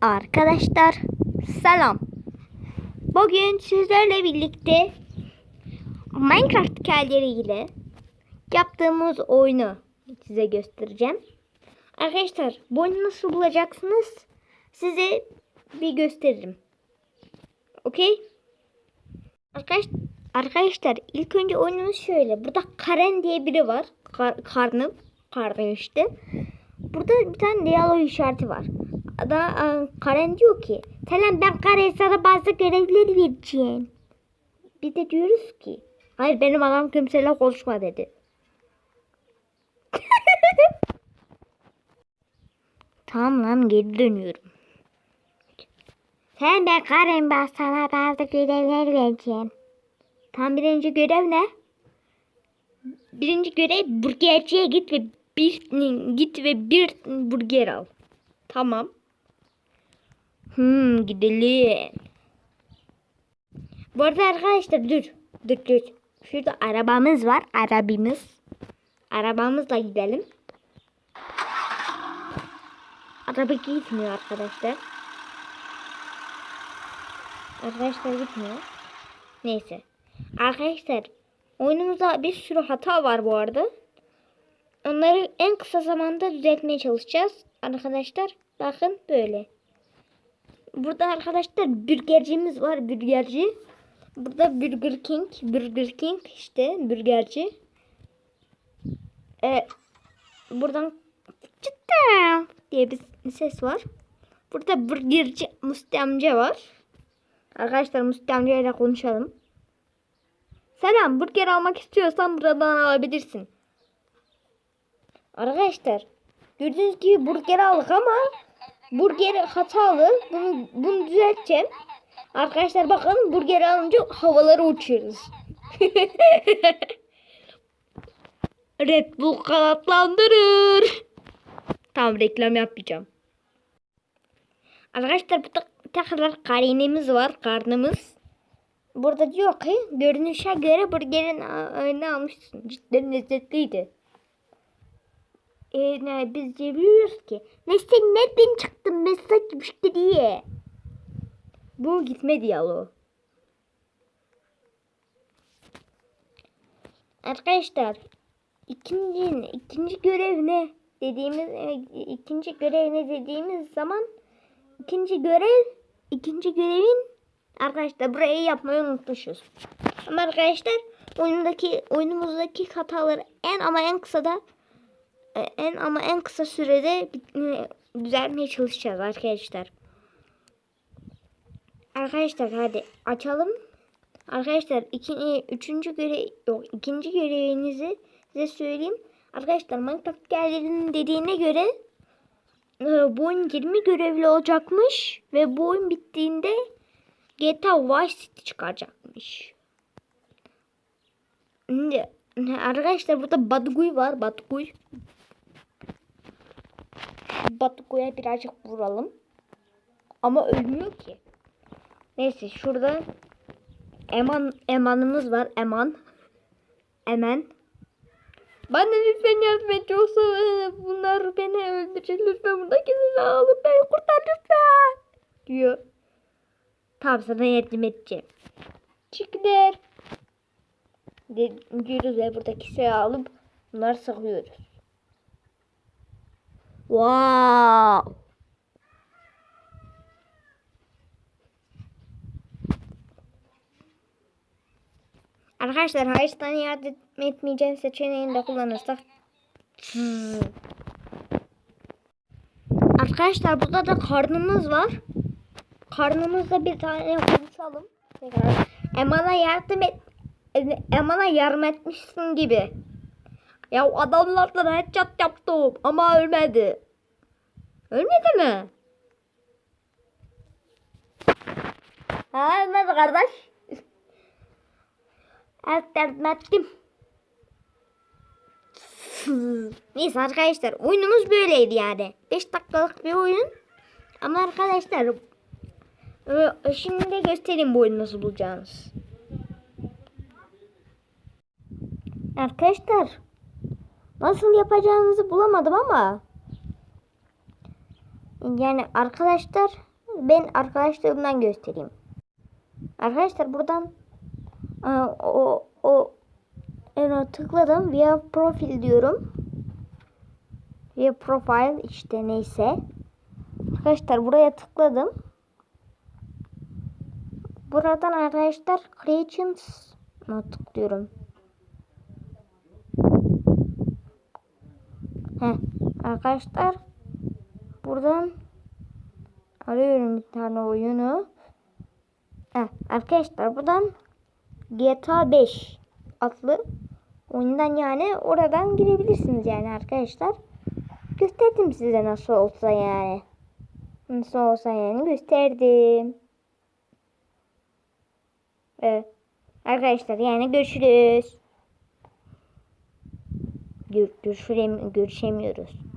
Arkadaşlar selam. Bugün sizlerle birlikte Minecraft hikayeleriyle yaptığımız oyunu size göstereceğim. Arkadaşlar bu oyunu nasıl bulacaksınız? Size bir gösteririm. Okey? Arkadaş, arkadaşlar ilk önce oyunumuz şöyle. Burada Karen diye biri var. Kar, karnım. Karnım işte. Burada bir tane diyalog işareti var. Da, e, Karen diyor ki Selam ben Karen sana bazı görevler vereceğim. Bir de diyoruz ki Hayır benim adam kimseyle konuşma dedi. tamam lan geri dönüyorum. Sen ben Karen ben sana bazı görevler vereceğim. Tam birinci görev ne? Birinci görev burgerciye git ve bir git ve bir burger al. Tamam. Hmm gidelim. Bu arada arkadaşlar dur. Dur dur. Şurada arabamız var. Arabamız. Arabamızla gidelim. Araba gitmiyor arkadaşlar. Arkadaşlar gitmiyor. Neyse. Arkadaşlar oyunumuzda bir sürü hata var bu arada. Onları en kısa zamanda düzeltmeye çalışacağız. Arkadaşlar bakın böyle. Burada arkadaşlar burgercimiz var burgerci. Burada Burger King, Burger King işte burgerci. Ee, buradan çıtta diye bir ses var. Burada burgerci Musti amca var. Arkadaşlar Musti amca ile konuşalım. Selam burger almak istiyorsan buradan alabilirsin. Arkadaşlar gördüğünüz gibi burger aldık ama burger hatalı. Bunu, bunu düzelteceğim. Arkadaşlar bakın burger alınca havalara uçuyoruz. Red Bull kanatlandırır. Tamam reklam yapmayacağım. Arkadaşlar burada tekrar karnemiz var. Karnımız. Burada diyor ki görünüşe göre burgerin ne almışsın. Cidden lezzetliydi. E, ne, biz de biliyoruz ki. Ne sen nereden çıktın mesaj müşteriye? Bu gitme diyaloğu. Arkadaşlar ikinci ikinci görev ne dediğimiz e, ikinci görev ne dediğimiz zaman ikinci görev ikinci görevin arkadaşlar burayı yapmayı unutmuşuz. Ama arkadaşlar oyundaki oyunumuzdaki hataları en ama en kısada e, en ama en kısa sürede e, düzeltmeye çalışacağız arkadaşlar. Arkadaşlar hadi açalım. Arkadaşlar iki, üçüncü görev yok ikinci görevinizi size söyleyeyim. Arkadaşlar Minecraft geldiğinin dediğine göre e, bu oyun 20 görevli olacakmış ve bu oyun bittiğinde GTA Vice City çıkacakmış. Şimdi arkadaşlar burada Badguy var. Badguy. Badguy'a birazcık vuralım. Ama ölmüyor ki. Neyse şurada Eman Eman'ımız var. Eman. Emen. Bana lütfen yardım et yoksa e, bunlar beni öldürecek. Lütfen buradaki silahı alıp beni kurtar lütfen. Diyor. Tamam sana yardım edeceğim. Çıkdır. Diyoruz ve buradaki silahı alıp bunları sıkıyoruz. Wow. Arkadaşlar Hayır'dan yardım etmeyeceğim seçeneğini de kullanırsak. Arkadaşlar burada da karnımız var. Karnımızda bir tane konuşalım. Eman'a yardım et. Eman'a yardım etmişsin gibi. Ya adamlarla headshot yaptım ama ölmedi. Ölmedi mi? Ha ölmedi kardeş. Yardım ettim. Neyse arkadaşlar oyunumuz böyleydi yani. 5 dakikalık bir oyun. Ama arkadaşlar e, şimdi de göstereyim bu oyunu nasıl bulacağınız. Arkadaşlar nasıl yapacağınızı bulamadım ama yani arkadaşlar ben arkadaşlarımdan göstereyim. Arkadaşlar buradan e, o o ona tıkladım. Via profil diyorum. Via profile işte neyse. Arkadaşlar buraya tıkladım. Buradan arkadaşlar creations tıklıyorum. Heh, arkadaşlar buradan arıyorum bir tane oyunu. Heh, arkadaşlar buradan GTA 5 adlı oyundan yani oradan girebilirsiniz yani arkadaşlar. Gösterdim size nasıl olsa yani. Nasıl olsa yani gösterdim. Evet. Arkadaşlar yani görüşürüz. Gör, görüşürem, görüşemiyoruz.